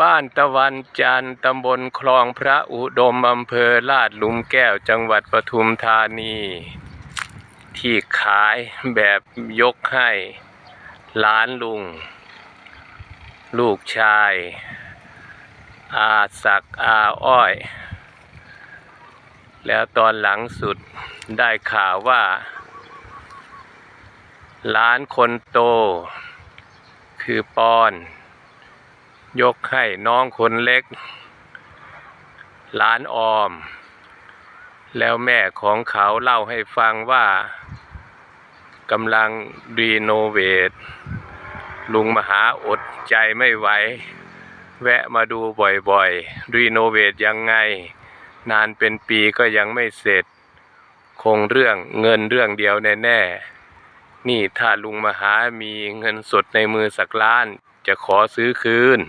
บ้านตะวันจันทร์ตำบลคลองพระอุดมอำเภอลาดหลุมแก้วจังหวัดปทุมธานี ที่ขายแบบยกให้หลานลุง ลูกชาย อาศักด์อาอ้อย แล้วตอนหลังสุดได้ข่าวว่าหลานคนโต คือปอน ยกให้น้องคนเล็ก หลานออม แล้วแม่ของเขาเล่าให้ฟังว่ากำลังรีโนเวท ลุงมหาอดใจไม่ไหว แวะมาดูบ่อยๆ รีโนเวทยังไง นานเป็นปีก็ยังไม่เสร็จ คงเรื่องเงินเรื่องเดียวแน่ๆ นี่ถ้าลุงมหามีเงินสดในมือสักล้านจะขอซื้อคืน